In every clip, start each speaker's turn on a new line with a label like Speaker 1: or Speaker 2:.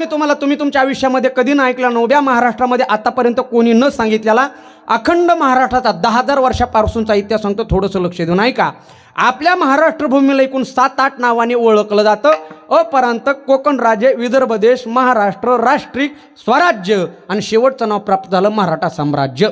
Speaker 1: मी तुम्हाला तुम्ही तुमच्या आयुष्यामध्ये कधी नाही ऐकला नवव्या महाराष्ट्रामध्ये आतापर्यंत कोणी न सांगितलेला अखंड महाराष्ट्राचा दहा हजार वर्षापासूनचा इतिहास सांगतो थोडंसं लक्ष देऊन ऐका. आपल्या महाराष्ट्र भूमीला एकूण सात आठ नावाने ओळखलं जातं. अपरांत कोकण राज्य विदर्भ देश महाराष्ट्र राष्ट्रीय स्वराज्य. आणि शेवटचं नाव प्राप्त झालं मराठा साम्राज्य.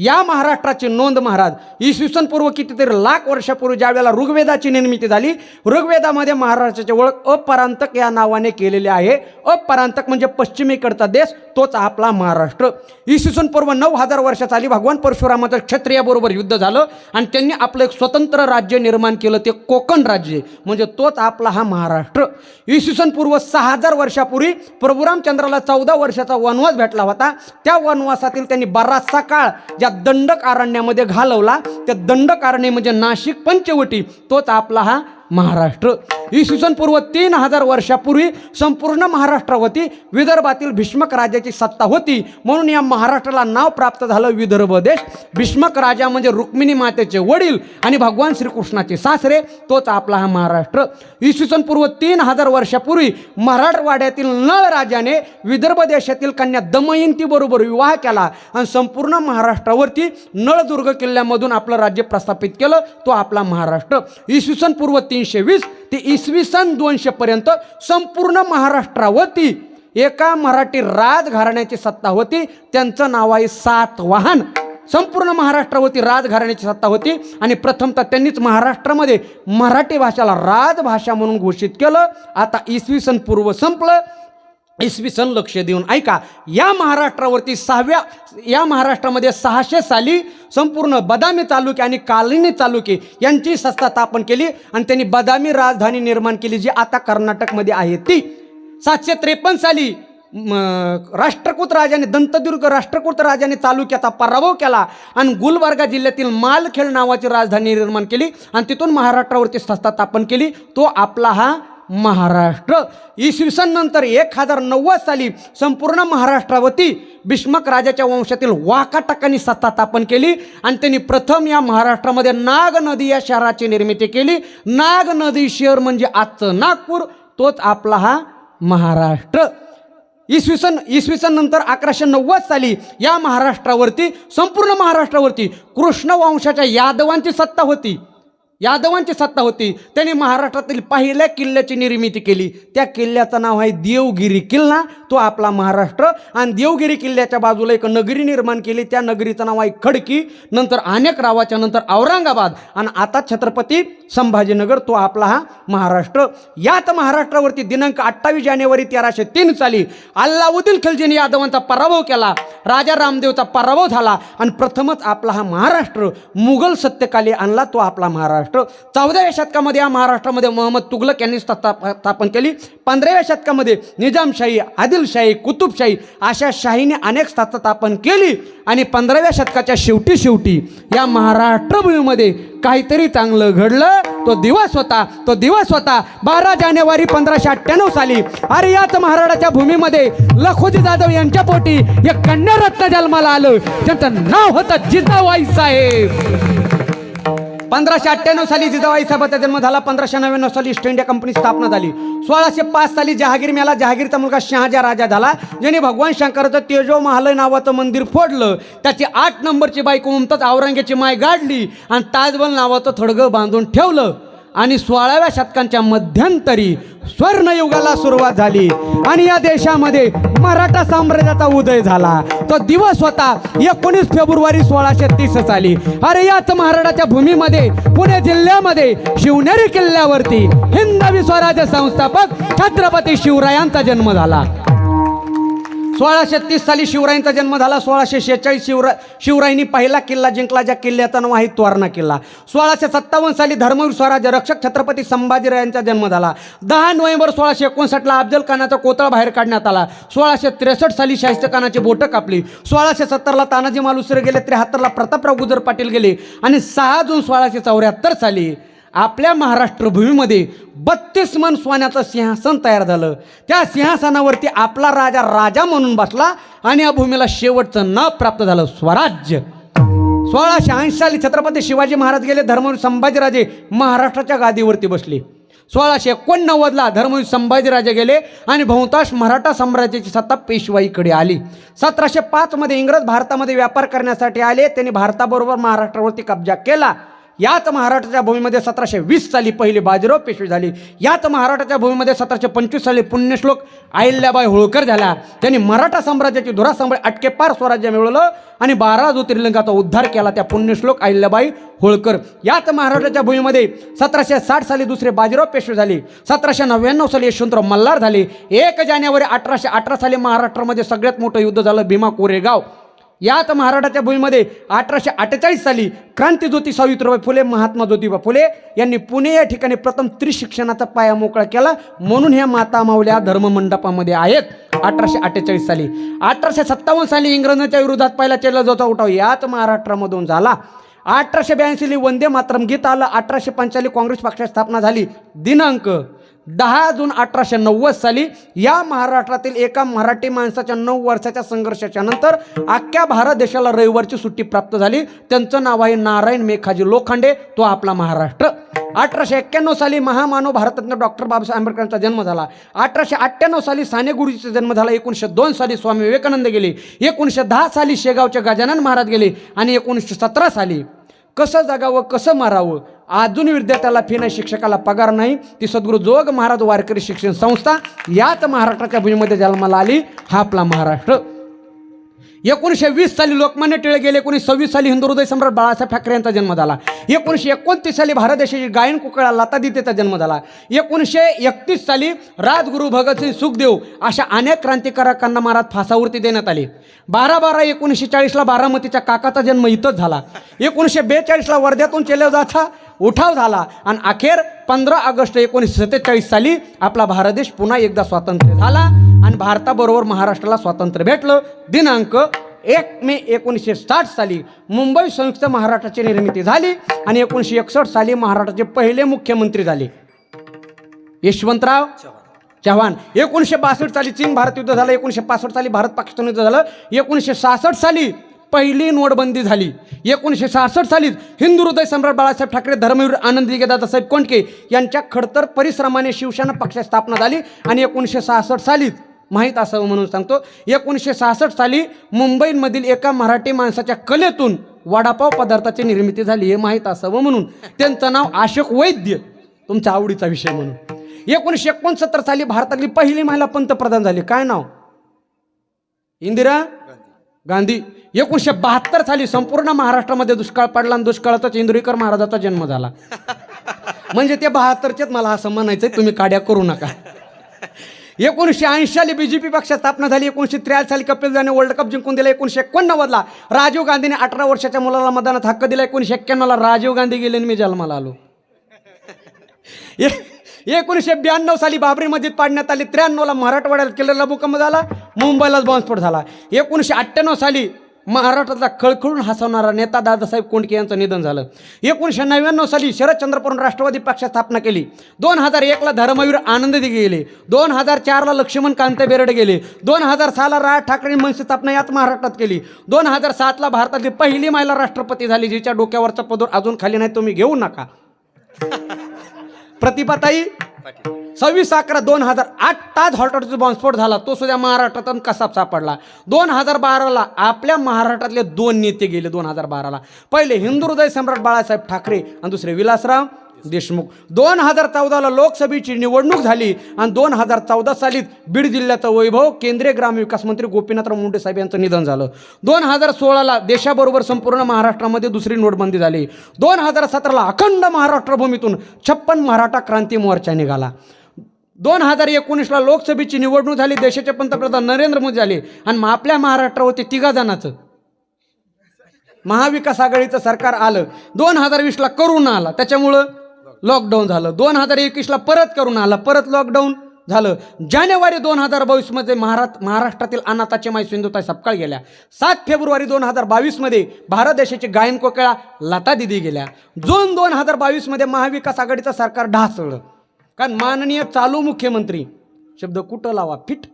Speaker 1: या महाराष्ट्राची नोंद महाराज. इसवी सन पूर्व कितीतरी लाख वर्षापूर्वी ज्या वेळेला ऋग्वेदाची निर्मिती झाली ऋग्वेदामध्ये महाराष्ट्राची ओळख अपरांतक या नावाने केलेली आहे. अपरांतक म्हणजे पश्चिमेकडचा देश तोच आपला महाराष्ट्र. इसवी सन पूर्व नऊ हजार वर्षात आली. भगवान परशुरामाचं क्षत्रियाबरोबर युद्ध झालं आणि त्यांनी आपलं एक स्वतंत्र राज्य निर्माण केलं ते कोकण राज्य. म्हणजे तोच आपला हा महाराष्ट्र. इसवी सन पूर्व सहा हजार वर्षापूर्वी प्रभुरामचंद्राला चौदा वर्षाचा वनवास भेटला होता. त्या वनवासातील त्यांनी बराचसा काळ ज्या दंडक अरण्यामध्ये घालवला त्या दंडक अरण्य म्हणजे नाशिक पंचवटी तोच आपला हा महाराष्ट्र. इसवी सन पूर्व तीन हजार वर्षापूर्वी संपूर्ण महाराष्ट्रावरती विदर्भातील भीष्मक राजाची सत्ता होती. म्हणून या महाराष्ट्राला नाव प्राप्त झालं विदर्भ देश. भीष्मक राजा म्हणजे रुक्मिणी मातेचे वडील आणि भगवान श्रीकृष्णाचे सासरे तोच आपला हा महाराष्ट्र. इसवी सन पूर्व तीन हजार वर्षापूर्वी मराठवाड्यातील नळ राजाने विदर्भ देशातील कन्या दमयंतीबरोबर विवाह केला आणि संपूर्ण महाराष्ट्रावरती नळदुर्ग किल्ल्यामधून आपलं राज्य प्रस्थापित केलं तो आपला महाराष्ट्र. इसवी सन पूर्व तीन तीनशे वीस ते इसवी सन दोनशे पर्यंत संपूर्ण महाराष्ट्रावरती एका मराठी राजघराण्याची सत्ता होती. त्यांचं नाव आहे सातवाहन संपूर्ण महाराष्ट्रावरती राजघराण्याची सत्ता होती आणि प्रथमतः त्यांनीच महाराष्ट्रामध्ये मराठी भाषेला राजभाषा म्हणून घोषित केलं. आता इसवी सन पूर्व संपलं. इसवी सन लक्ष देऊन. ऐका या महाराष्ट्रावरती सहाव्या या महाराष्ट्रामध्ये सहाशे साली संपूर्ण बदामी तालुके आणि कालिनी तालुके यांची सत्ता स्थापन केली आणि त्यांनी बदामी राजधानी निर्माण केली जी आता कर्नाटकमध्ये आहे. ती सातशे त्रेपन्न साली राष्ट्रकूत राजाने दंतदुर्ग राष्ट्रकूत राजाने तालुक्याचा पराभव केला आणि गुलबर्गा जिल्ह्यातील मालखेड नावाची राजधानी निर्माण केली आणि तिथून महाराष्ट्रावरती सत्ता स्थापन केली. तो आपला हा महाराष्ट्र. इसवी सन नंतर एक हजार नव्वद साली संपूर्ण महाराष्ट्रावरती भीष्मक राजाच्या वंशातील वाकाटकांनी सत्ता स्थापन केली आणि त्यांनी प्रथम या महाराष्ट्रामध्ये नाग नदी या शहराची निर्मिती केली. नाग नदी शहर म्हणजे आजचं नागपूर तोच आपला हा महाराष्ट्र. इसवी सन इसवी सन नंतर अकराशे नव्वद साली या महाराष्ट्रावरती संपूर्ण महाराष्ट्रावरती कृष्ण वंशाच्या यादवांची सत्ता होती. यादवांची सत्ता होती. त्यांनी महाराष्ट्रातील पहिल्या किल्ल्याची निर्मिती केली. त्या किल्ल्याचं नाव आहे देवगिरी किल्ला. तो आपला महाराष्ट्र. आणि देवगिरी किल्ल्याच्या बाजूला एक नगरी निर्माण केली. त्या नगरीचं नाव आहे खडकी. नंतर अनेक रावाच्या नंतर औरंगाबाद. आणि आता छत्रपती संभाजीनगर. तो आपला हा महाराष्ट्र. याच महाराष्ट्रावरती दिनांक अठ्ठावीस जानेवारी तेराशे तीन साली अल्लाउद्दीन खिलजीने यादवांचा पराभव केला. राजा रामदेवचा पराभव झाला. आणि प्रथमच आपला हा महाराष्ट्र मुघल सत्यकाली आणला. तो आपला महाराष्ट्र. चौदाव्या शतकामध्ये या महाराष्ट्रामध्ये मोहम्मद तुगलक यांनी स्थापन केली. पंधराव्या शतकामध्ये निजामशाही आदिलशाही कुतुबशाही अशा शाहीने अनेक स्थापन केली. आणि पंधराव्या शतकाच्या शेवटी शेवटी या महाराष्ट्रभूमीमध्ये काहीतरी चांगलं घडलं. तो दिवस होता तो दिवस होता. बारा जानेवारी पंधराशे अठ्ठ्याण्णव साली अरे याच महाराष्ट्राच्या भूमीमध्ये लखोजी जाधव यांच्या पोटी एक कन्यारत्न जन्माला आलं. त्यांचं नाव होतं जिजाबाई साहेब. पंधराशे अठ्ठ्याण्णव साली जिजाबाई साहेबाचा जन्म झाला पंधराशे नव्याण्णव साली ईस्ट इंडिया कंपनी स्थापना झाली. सोळाशे पाच साली जहागीर मेला जहागीरचा मुलगा शहाजा राजा झाला. ज्याने भगवान शंकराचं तेजो महालय नावाचं मंदिर फोडलं. त्याची आठ नंबरची बायको मुमताज औरंगेची माय गाडली आणि ताजबल नावाचं थडगं बांधून ठेवलं. आणि सोळाव्या शतकांच्या मध्यंतरी स्वर्णयुगाला सुरुवात झाली. आणि या देशामध्ये मराठा साम्राज्याचा उदय झाला. तो दिवस होता एकोणीस फेब्रुवारी सोळाशे तीस साली. अरे याच महाराष्ट्राच्या भूमीमध्ये पुणे जिल्ह्यामध्ये शिवनेरी किल्ल्यावरती हिंदवी स्वराज्य संस्थापक छत्रपती शिवरायांचा जन्म झाला. सोळाशे तीस साली शिवरायांचा जन्म झाला सोळाशे शेहेचाळीस शिवरा शिवरायांनी पहिला किल्ला जिंकला ज्या किल्ल्याचं नाव आहे तोरणा किल्ला. सोळाशे सत्तावन्न साली धर्मवीर स्वराज्य रक्षक छत्रपती संभाजीरायांचा जन्म झाला. दहा नोव्हेंबर सोळाशे एकोणसाठला अफजल खानाचा कोतळ बाहेर काढण्यात आला. सोळाशे त्रेसष्ट साली शाहिस्त खानाची बोटं कापली. सोळाशे सत्तरला तानाजी मालुसरे गेले त्र्याहत्तरला प्रतापराव गुजर पाटील गेले आणि सहा जून सोळाशे चौऱ्याहत्तर साली आपल्या महाराष्ट्र भूमीमध्ये बत्तीस मन सोन्याचं सिंहासन तयार झालं. त्या सिंहासनावरती आपला राजा राजा म्हणून बसला आणि या भूमीला शेवटचं नाव प्राप्त झालं स्वराज्य. सोळाशे ऐंशी साली छत्रपती शिवाजी महाराज गेले धर्मवीर संभाजीराजे महाराष्ट्राच्या गादीवरती बसले. सोळाशे एकोणनव्वदला धर्मवीर संभाजीराजे गेले आणि बहुतांश मराठा साम्राज्याची सत्ता पेशवाईकडे आली. सतराशे पाचमध्ये इंग्रज भारतामध्ये व्यापार करण्यासाठी आले त्यांनी भारताबरोबर महाराष्ट्रावरती कब्जा केला. याच महाराष्ट्राच्या भूमीमध्ये सतराशे वीस साली पहिली बाजीराव पेशवी झाली. याच महाराष्ट्राच्या भूमीमध्ये सतराशे पंचवीस साली पुण्यश्लोक अहिल्याबाई होळकर झाल्या त्यांनी मराठा साम्राज्याची धुरा सांभाळ अटकेपार स्वराज्य मिळवलं आणि बारा ज्योतिर्लिंगाचा उद्धार केला त्या पुण्यश्लोक अहिल्याबाई होळकर. याच महाराष्ट्राच्या भूमीमध्ये सतराशे साठ साली दुसरे बाजीराव पेशवे झाले. सतराशे नव्याण्णव साली यशवंतराव मल्हार झाले. एक जानेवारी अठराशे अठरा साली महाराष्ट्रामध्ये सगळ्यात मोठं युद्ध झालं भीमा कोरेगाव. याच महाराष्ट्राच्या भूमीमध्ये अठराशे अठ्ठेचाळीस साली क्रांतीज्योती सावित्रीबाई फुले महात्मा ज्योतिबा फुले यांनी पुणे या ठिकाणी प्रथम त्रिशिक्षणाचा पाया मोकळा केला. म्हणून ह्या माता माऊल्या धर्ममंडपामध्ये आहेत. अठराशे अठ्ठेचाळीस साली. अठराशे सत्तावन्न साली इंग्रजांच्या विरोधात पहिला चेला जाता उठाव याच महाराष्ट्रामधून झाला. अठराशे ब्याऐंशीली वंदे मातरम गीत आलं. अठराशे पंचाळीस काँग्रेस पक्षाची स्थापना झाली. दिनांक दहा जून अठराशे नव्वद साली या महाराष्ट्रातील एका मराठी माणसाच्या नऊ वर्षाच्या संघर्षाच्या नंतर अख्ख्या भारत देशाला रविवारची सुट्टी प्राप्त झाली. त्यांचं नाव आहे नारायण मेघाजी लोखंडे. तो आपला महाराष्ट्र. अठराशे एक्क्याण्णव साली महामानव भारतरत्न डॉक्टर बाबासाहेब आंबेडकरांचा जन्म झाला. अठराशे अठ्ठ्याण्णव साली साने गुरुजीचा जन्म झाला. एकोणीसशे दोन साली स्वामी विवेकानंद गेले. एकोणीसशे दहा साली शेगावचे गजानन महाराज गेले. आणि एकोणीसशे सतरा साली कसं जगावं कसं मारावं अजून विद्यार्थ्याला फी नाही शिक्षकाला पगार नाही. ती सद्गुरू जोग महाराज वारकरी शिक्षण संस्था याच महाराष्ट्राच्या भूमीमध्ये जन्माला आली. हा आपला महाराष्ट्र. एकोणीसशे वीस साली लोकमान्य टिळक गेले एकोणीसशे सव्वीस साली हिंदू हृदय सम्राट बाळासाहेब ठाकरे यांचा जन्म झाला. एकोणीसशे एकोणतीस साली भारत देशाची गायन कुकळा लता दितेचा जन्म झाला. एकोणीसशे एकतीस साली राजगुरू भगतसिंग सुखदेव अशा अनेक क्रांतिकारकांना महाराज फासावरती देण्यात आली. बारा बारा एकोणीसशे चाळीसला बारामतीच्या काकाचा जन्म इथंच झाला. एकोणीसशे बेचाळीसला वर्ध्यातून जाथा उठाव झाला आणि अखेर पंधरा ऑगस्ट एकोणीसशे सत्तेचाळीस साली आपला भारत देश पुन्हा एकदा स्वातंत्र्य झाला. आणि भारताबरोबर महाराष्ट्राला स्वातंत्र्य भेटलं. दिनांक एक मे एकोणीसशे साठ साली मुंबई संयुक्त महाराष्ट्राची निर्मिती झाली आणि एकोणीसशे एकसष्ट साली महाराष्ट्राचे पहिले मुख्यमंत्री झाले. यशवंतराव चव्हाण. एकोणीसशे बासष्ट साली चीन भारत युद्ध झालं एकोणीसशे पासष्ट साली भारत पाकिस्तान युद्ध झालं एकोणीसशे सहासष्ट साली पहिली नोटबंदी झाली. एकोणीसशे सहासष्ट सालीच हिंदू हृदय सम्राट बाळासाहेब ठाकरे धर्मवीर आनंदी दादासाहेब कोंडके यांच्या खडतर परिश्रमाने शिवसेना पक्षाची स्थापना झाली आणि एकोणीसशे सहासष्ट सालीच माहीत असावं म्हणून सांगतो. एकोणीसशे सहासष्ट साली मुंबईमधील एका मराठी माणसाच्या कलेतून वडापाव पदार्थाची निर्मिती झाली हे माहीत असावं म्हणून. त्यांचं नाव अशोक वैद्य. तुमच्या आवडीचा विषय म्हणून. एकोणीसशे एकोणसत्तर साली भारतातली पहिली महिला पंतप्रधान झाली. काय नाव? इंदिरा गांधी. एकोणीसशे बहात्तर साली संपूर्ण महाराष्ट्रामध्ये दुष्काळ पडला आणि दुष्काळातच इंदुरीकर महाराजाचा जन्म झाला. म्हणजे ते बहात्तरचेच मला असं म्हणायचं तुम्ही काड्या करू नका. एकोणीसशे ऐंशी साली पी पक्षात स्थापना झाली. एकोणीसशे त्र्याऐंशी साली कपिल देवने वर्ल्ड कप जिंकून दिला. एकोणीसशे एकोणनव्वदला राजीव गांधीने अठरा वर्षाच्या मुलाला मतदानात हक्क दिला. एकोणीसशे एक्क्याण्णवला राजीव गांधी गेले आणि मी जन्माला आलो. एकोणीसशे ब्याण्णव साली बाबरी मस्जिद पाडण्यात आली. त्र्याण्णवला मराठवाड्यात केलेला भूकंप झाला. मुंबईलाच बॉम्बस्फोट झाला. एकोणीसशे अठ्ठ्याण्णव साली महाराष्ट्रातला खळखळून हसवणारा नेता दादासाहेब कोंडके यांचं निधन झालं. एकोणीसशे नव्याण्णव साली शरदचंद्र पवार राष्ट्रवादी पक्षात स्थापना केली. दोन हजार एकला धर्मवीर आनंदी गेले. दोन हजार चारला लक्ष्मण कांत बेरडे गेले. दोन हजार सहाला राज ठाकरे मनसे स्थापना यात महाराष्ट्रात केली. दोन हजार सातला भारतातली पहिली महिला राष्ट्रपती झाली जिच्या डोक्यावरचा पदर अजून खाली नाही तुम्ही घेऊ नका. प्रतिभाताई सव्वीस अकरा दोन हजार आठ ताज हॉटेलचा बॉम्बस्फोट झाला. तो सुद्धा महाराष्ट्रातून कसाब सापडला. दोन हजार बाराला आपल्या महाराष्ट्रातले दोन नेते गेले दोन हजार बाराला. पहिले हिंदू हृदय सम्राट बाळासाहेब ठाकरे आणि दुसरे विलासराव देशमुख. दोन हजार चौदाला लोकसभेची निवडणूक झाली आणि दोन हजार चौदा सालीत बीड जिल्ह्याचा वैभव केंद्रीय ग्रामविकास मंत्री गोपीनाथराव मुंडे साहेब यांचं निधन झालं. दोन हजार सोळाला देशाबरोबर संपूर्ण महाराष्ट्रामध्ये दुसरी नोटबंदी झाली. दोन हजार सतराला अखंड महाराष्ट्र भूमीतून छप्पन मराठा क्रांती मोर्चा निघाला. दोन हजार एकोणीसला लोकसभेची निवडणूक झाली देशाचे पंतप्रधान नरेंद्र मोदी झाले आणि मग आपल्या महाराष्ट्रावरती तिघा जणाचं. महाविकास आघाडीचं सरकार आलं दोन हजार वीसला करोना आला त्याच्यामुळं लॉकडाऊन झालं. दोन हजार एकवीसला परत करोना आला परत लॉकडाऊन झालं. जानेवारी दोन हजार बावीसमध्ये महाराष्ट्र महाराष्ट्रातील अनाथाचे माई सिंधुताई सपकाळ गेल्या. सात फेब्रुवारी दोन हजार बावीसमध्ये भारत देशाची गायन कोकळा लता दिदी गेल्या. जून दोन हजार बावीसमध्ये महाविकास आघाडीचं सरकार ढासळलं. कारण माननीय चालू मुख्यमंत्री शब्द कुठं लावा फिट.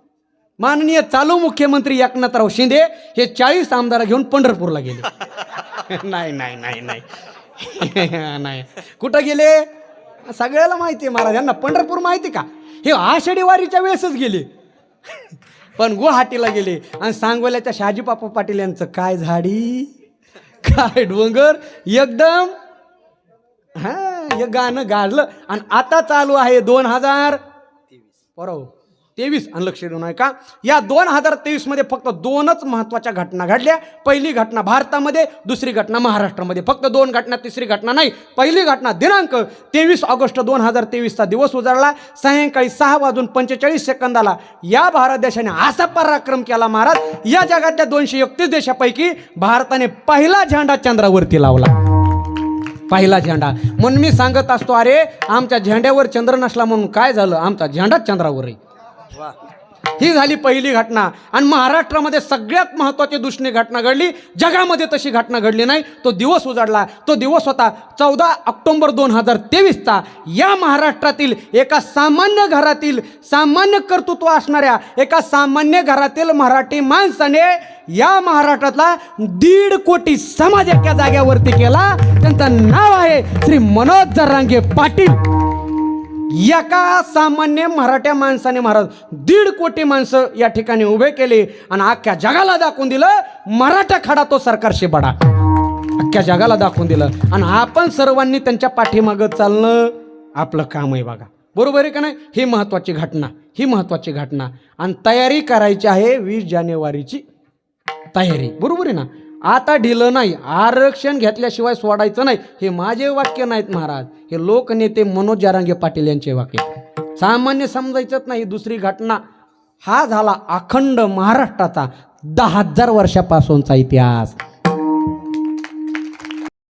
Speaker 1: माननीय चालू मुख्यमंत्री एकनाथराव शिंदे हे चाळीस आमदार घेऊन पंढरपूरला गेले. नाही नाही नाही नाही. नाही. कुठं गेले? सगळ्याला माहिती आहे महाराज यांना पंढरपूर माहिती का? हे आषाढी वारीच्या वेळेसच गेले. पण गुवाहाटीला गेले. आणि सांगोल्याच्या शहाजी पाटील यांचं काय झाडी? काय डोंगर? एकदम हा हे गाणं गाजलं आणि आता चालू आहे दोन हजार बरोबर तेवीस. आणि लक्ष देऊन नका. या दोन हजार तेवीसमध्ये फक्त दोनच महत्त्वाच्या घटना घडल्या. पहिली घटना भारतामध्ये दुसरी घटना महाराष्ट्रामध्ये. फक्त दोन घटना तिसरी घटना नाही. पहिली घटना दिनांक तेवीस ऑगस्ट दोन हजार तेवीसचा दिवस उजाडला सायंकाळी सहा वाजून पंचेचाळीस सेकंदाला या भारत देशाने असा पराक्रम केला महाराज. या जगातल्या दोनशे एकतीस देशापैकी भारताने पहिला झेंडा चंद्रावरती लावला. पहिला झेंडा. म्हणून मी सांगत असतो अरे आमच्या झेंड्यावर चंद्र नसला म्हणून काय झालं? आमचा झेंडाच चंद्रावर आहे. ही झाली पहिली घटना. आणि महाराष्ट्रामध्ये सगळ्यात महत्त्वाची दुष्णी घटना घडली. जगामध्ये तशी घटना घडली नाही. तो दिवस उजाडला. तो दिवस होता चौदा ऑक्टोंबर दोन हजार तेवीसचा. या महाराष्ट्रातील एका सामान्य घरातील सामान्य कर्तृत्व असणाऱ्या एका सामान्य घरातील मराठी माणसाने या महाराष्ट्रातला दीड कोटी समाज एका जाग्यावरती केला. त्यांचं नाव आहे श्री मनोज जरांगे पाटील. एका सामान्य मराठ्या माणसाने महाराज दीड कोटी माणसं या ठिकाणी उभे केले आणि अख्ख्या जगाला दाखवून दिलं मराठा खडा तो सरकारशी बडा. अख्ख्या जगाला दाखवून दिलं. आणि आपण सर्वांनी त्यांच्या पाठीमागं चालणं आपलं काम आहे बघा. बरोबर आहे का नाही? ही महत्त्वाची घटना ही महत्त्वाची घटना. आणि तयारी करायची आहे वीस जानेवारीची तयारी. बरोबर आहे ना? आता ढिलं नाही आरक्षण घेतल्याशिवाय सोडायचं नाही. हे माझे वाक्य नाहीत महाराज. हे लोकनेते मनोज जारांगे पाटील यांचे वाक्य. सामान्य समजायचंच नाही दुसरी घटना. हा झाला अखंड महाराष्ट्राचा दहा हजार वर्षापासूनचा इतिहास.